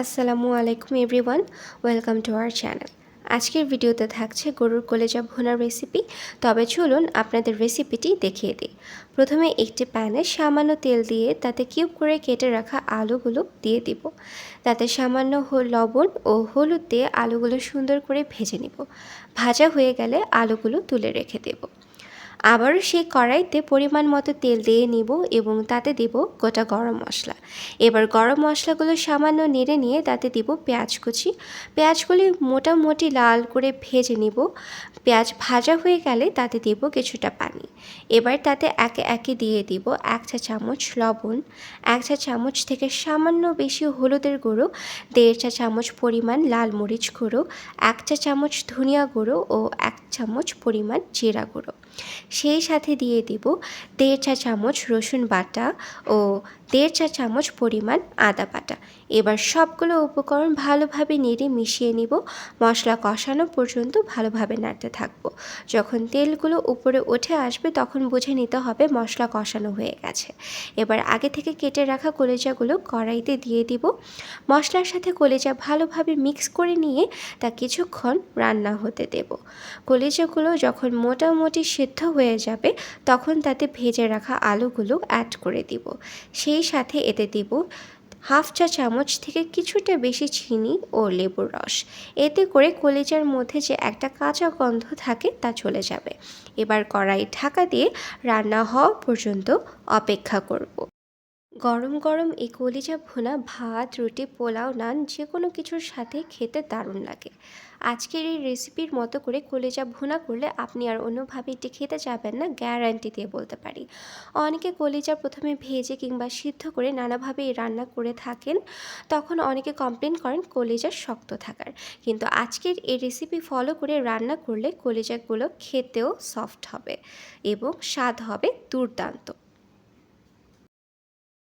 আসসালামু আলাইকুম everyone, welcome to our channel. আজকের ভিডিওতে থাকছে গরুর কলেজা ভুনার রেসিপি, তবে চলুন আপনাদের রেসিপিটি দেখিয়ে দিই। প্রথমে একটি প্যানে সামান্য তেল দিয়ে তাতে কিউব করে কেটে রাখা আলুগুলো দিয়ে দিব। তাতে সামান্য লবণ ও হলুদ দিয়ে আলুগুলো সুন্দর করে ভেজে নিব। ভাজা হয়ে গেলে আলুগুলো তুলে রেখে দেবো। আবারও সেই কড়াইতে পরিমাণ মতো তেল দিয়ে নিব এবং তাতে দিব গোটা গরম মশলা। এবার গরম মশলাগুলো সামান্য নেড়ে নিয়ে তাতে দিব পেঁয়াজ কুচি। পেঁয়াজগুলি মোটামুটি লাল করে ভেজে নিব। পেঁয়াজ ভাজা হয়ে গেলে তাতে দিব কিছুটা পানি। এবার তাতে একে একে দিয়ে দিব এক চা চামচ লবণ, এক চা চামচ থেকে সামান্য বেশি হলুদের গুঁড়ো, দেড় চা চামচ পরিমাণ লাল মরিচ গুঁড়ো, এক চা চামচ ধনিয়া গুঁড়ো ও এক চামচ পরিমাণ জিরা গুঁড়ো। সেই সাথে দিয়ে দিব দেড় চা চামচ রসুন বাটা ও দেড় চা চামচ পরিমাণ আদা বাটা। এবার সবগুলো উপকরণ ভালোভাবে নেড়ে মিশিয়ে নিব। মশলা কষানো পর্যন্ত ভালোভাবে নাড়তে থাকব। যখন তেলগুলো উপরে উঠে আসবে, তখন বুঝে নিতে হবে মশলা কষানো হয়ে গেছে। এবার আগে থেকে কেটে রাখা কলেজাগুলো কড়াইতে দিয়ে দিব। মশলার সাথে কলেজা ভালোভাবে মিক্স করে নিয়ে তা কিছুক্ষণ রান্না হতে দেব। কলেজাগুলো যখন মোটামুটি সিদ্ধ হয়ে যাবে, তখন তাতে ভেজে রাখা আলুগুলো অ্যাড করে দিব। সেই সাথে এতে দেব হাফ চা চামচ থেকে কিছুটা বেশি চিনি ও লেবুর রস। এতে করে কলিজার মধ্যে যে একটা কাঁচা গন্ধ থাকে তা চলে যাবে। এবার কড়াই ঢাকা দিয়ে রান্না হওয়া পর্যন্ত অপেক্ষা করব। গরম গরম এই কলিজা ভুনা, ভাত, রুটি, পোলাও, নান যে কোনো কিছুর সাথে খেতে দারুণ লাগে। আজকের এই রেসিপির মতো করে কলিজা ভুনা করলে আপনি আর অন্যভাবে এটি খেতে যাবেন না গ্যারান্টি দিয়ে বলতে পারি। অনেকে কলিজা প্রথমে ভেজে কিংবা সিদ্ধ করে নানাভাবে রান্না করে থাকেন, তখন অনেকে কমপ্লেন করেন কলিজা শক্ত থাকার। কিন্তু আজকের এই রেসিপি ফলো করে রান্না করলে কলিজাগুলো খেতেও সফট হবে এবং স্বাদ হবে দুর্দান্ত।